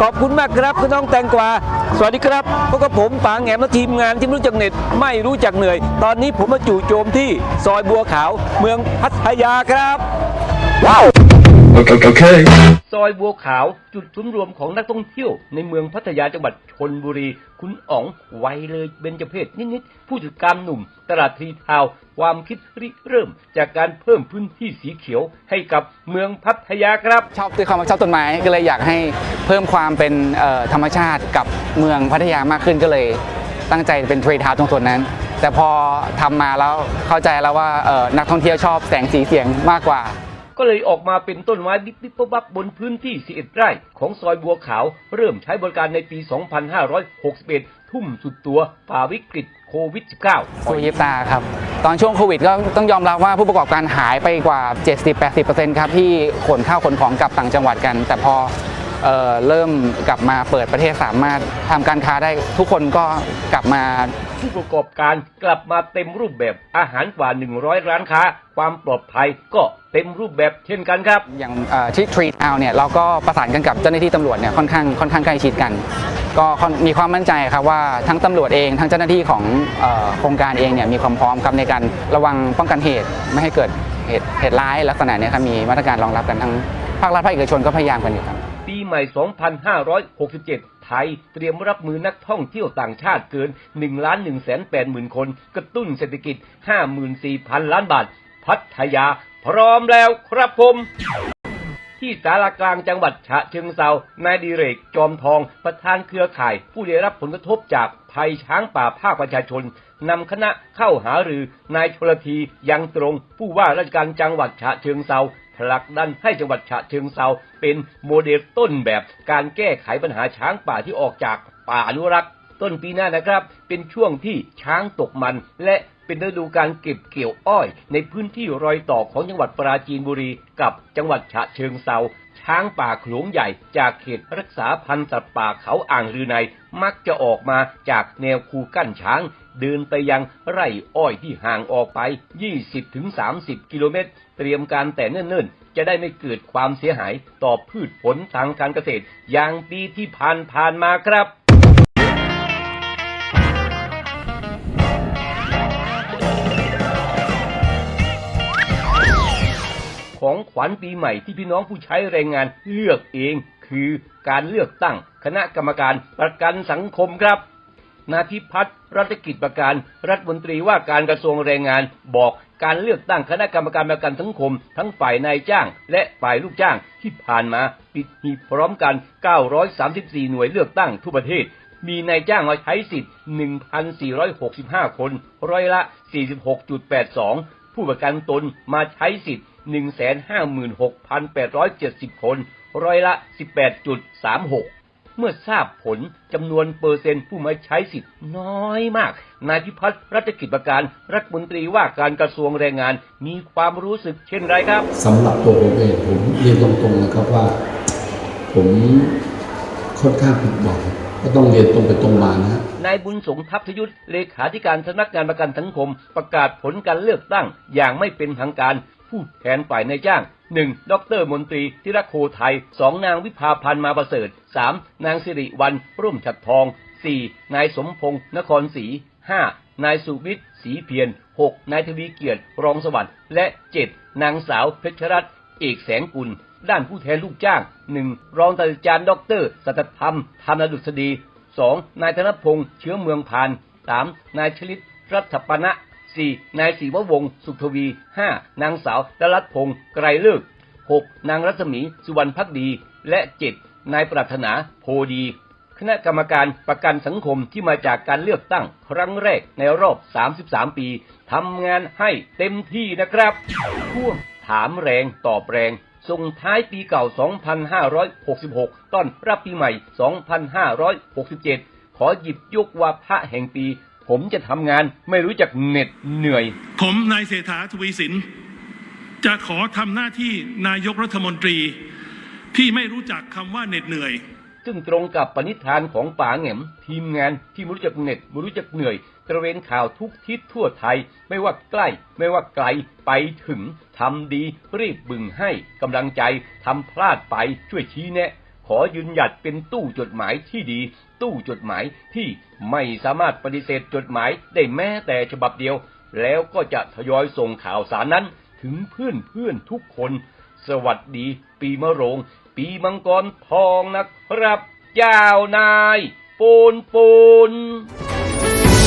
ขอบคุณมากครับคุณน้องแตงกวา สวัสดีครับพวกับผมปางแหงมและทีมงานที่รู้จักเน็ตไม่รู้จักเหนื่อย ตอนนี้ผมมาจู่โจมที่ซอยบัวขาวเมืองพัทยาครับ Okay. okay. ซอยบัวขาวจุดชุมรวมของนักท่องเที่ยว ในเมืองพัทยาจังหวัดชนบุรี คุณอ๋องไวยเลยเบญจเพศนิดๆผู้จัดการหนุ่ม ตลาดทรีทาวน์ความคิดริเริ่ม จากการเพิ่มพื้นที่สีเขียวให้กับเมืองพัทยาครับ ชอบด้วยความชอบต้นไม้ก็เลยอยากให้เพิ่มความเป็นเอ่อธรรมชาติกับเมืองพัทยามากขึ้นก็เลย ตั้งใจเป็นเทรดทาวน์ตรงส่วนนั้น แต่พอทำมาแล้วเข้าใจแล้วว่าเอ่อนักท่องเที่ยวชอบแสงสีเสียงมากกว่า ก็เลยออกมาเป็นต้นไม้บิ๊บบิ๊บบับบนพื้นที่ 11 ไร่ ของซอยบัวขาว เริ่มใช้บริการในปี 2561 ทุ่มสุดตัวฝ่าวิกฤตโควิด -19 สู้ยิบตาครับ ตอนช่วงโควิดก็ต้องยอมรับว่าผู้ประกอบการหายไปกว่า 70-80%ครับที่ขนข้าวขนของกลับต่างจังหวัดกัน แต่พอ เเริ่มกลับมาเปิดประเทศสามารถทำการค้าได้ทุกคนก็กลับมาผู้ประกอบการกลับมาเต็มรูปแบบอาหารกว่า 100 ร้านค้า ความปลอดภัยก็เต็มรูปแบบเช่นกันครับ อย่างที่ทรีทาวเนี่ยเราก็ประสานกันกับเจ้าหน้าที่ตำรวจเนี่ยค่อนข้างค่อนข้างใกล้ชิดกัน ก็มีความมั่นใจครับว่าทั้งตำรวจเองทั้งเจ้าหน้าที่ของโครงการเองเนี่ยมีความพร้อมครับในการระวังป้องกันเหตุไม่ให้เกิดเหตุเหตุร้ายลักษณะนี้ครับมีมาตรการรองรับกันทั้งภาครัฐภาคเอกชนก็พยายามกันอยู่ครับ ใหม่ 2567 ไทยเตรียมรับมือนักท่องเที่ยวต่างชาติเกิน 1 ล้าน1แสน8หมื่นคน กระตุ้นเศรษฐกิจ 54,000 ล้านบาท พัทยา พร้อมแล้วครับผมที่สารากลางจังหวัดฉะเชิงเซานายดิเรก จอมทอง ประธานเครือข่าย ผู้ได้รับผลกระทบจากภัยช้างป่าภาคประชาชนนำคณะเข้าหารือนายชลทียังตรง ผู้ว่าราชการจังหวัดฉะเชิงเซา ลักดันให้จังหวัดฉะเชิงเซาเป็นโมเดลต้นแบบการแก้ไขปัญหาช้างป่าที่ออกจากป่าอนุรักษ์ ต้นปีหน้านะครับ เป็นช่วงที่ช้างตกมัน และเป็นฤดูการเก็บเกี่ยวอ้อย ในพื้นที่รอยต่อของจังหวัดปราจีนบุรี กับจังหวัดฉะเชิงเซาช้างป่าโขลงใหญ่จากเขตรักษาพันธุ์สัตว์ป่าเขาอ่างรือใน มักจะออกมาจากแนวคูกั้นช้าง เดินไปยังไร่อ้อยที่ห่างออกไป 20-30 กิโลเมตร เตรียมการแต่เนิ่นๆ จะได้ไม่เกิดความเสียหายต่อพืชผลทางการเกษตร อย่างปีที่ผ่านผ่านๆมาครับของขวัญปีใหม่ที่พี่น้องผู้ใช้แรงงานเลือกเอง คือการเลือกตั้งคณะกรรมการประกันสังคมครับ นาทิพัฒน์รัฐกิจประการรัฐมนตรีว่าการกระทรวงแรงงานบอกการเลือกตั้งคณะกรรมการประกันสังคม ทั้งฝ่ายนายจ้าง และฝ่ายลูกจ้างที่ผ่านมาปิดหีบพร้อมกัน 934 หน่วยเลือกตั้งทั่วประเทศ มีนายจ้างมาใช้สิทธิ์ 1,465 คน ร้อยละ 46.82 ผู้ประกันตนมาใช้สิทธิ์ 156,870 คน ร้อยละ 18.36 เมื่อทราบผลจำนวนเปอร์เซ็นต์ผู้มาใช้สิทธิ์น้อยมาก นายพิพัฒน์รัฐกิจประการรัฐมนตรีว่าการกระทรวงแรงงาน มีความรู้สึกเช่นไรครับสำหรับตัวผมเองผมเรียนตรงๆนะครับว่า ผมค่อนข้างผิดหวังก็ต้องเรียนตรงไปตรงมานะฮะนายบุญสงทัพทยุทธเลขาธิการสำนักงานประกันสังคม ประกาศผลการเลือกตั้งอย่างไม่เป็นทางการ ผู้แทนฝ่ายนายจ้าง 1. ดรมนตรีธิรโคไทย 2. นางวิภาพันธ์มาประเสริฐ 3. นางสิริวันรุ่มฉัดทอง 4. นายสมพงษ์นครศรี 5. นายสุวิทย์ศรีเพียร 6. นายทวีเกียรติรองสวัสดิ์และ 7. นางสาวเพชรรัตน์เอกแสงกุลด้านผู้แทนลูกจ้าง 1. รองศาสตราจารย์ดร สัตธรรมธนดุษฎี 2. นายธนพงษ์เชื้อเมืองพาน 3. นายชลิตรัฐปณะ 4. นายศรีววงศ์สุขทวี 5. นางสาวดรัตพงศ์ไกรเลิก 6. นางรัศมีสุวรรณพักดี และ 7. นายปรารถนาโพดี คณะกรรมการประกันสังคมที่มาจากการเลือกตั้งครั้งแรกในรอบ 33 ปีทำงานให้เต็มที่นะครับช่วงถามแรงตอบแรงส่งท้ายปีเก่า 2566 ต้อนรับปีใหม่ 2567 ขอหยิบยกวาพระแห่งปี ผมจะทำงานไม่รู้จักเหน็ดเหนื่อย ผมนายเศรษฐาทวีสิน จะขอทำหน้าที่นายกรัฐมนตรีที่ไม่รู้จักคำว่าเหน็ดเหนื่อยซึ่งตรงกับปณิธานของป๋าแหง่มทีมงานที่ไม่รู้จักเหน็ดไม่รู้จักเหนื่อย ตระเวนข่าวทุกทิศทั่วไทย ไม่ว่าใกล้ ไม่ว่าไกลไปถึงทำดีรีบบึงให้กำลังใจทำพลาดไปช่วยชี้แนะ ขอยืนหยัดเป็นตู้จดหมายที่ดี ตู้จดหมายที่ไม่สามารถปฏิเสธจดหมายได้แม้แต่ฉบับเดียว แล้วก็จะทยอยส่งข่าวสารนั้นถึงเพื่อนเพื่อนทุกคน สวัสดี ปีมะโรง ปีมังกรทองนะครับ เจ้านาย ปูนปูน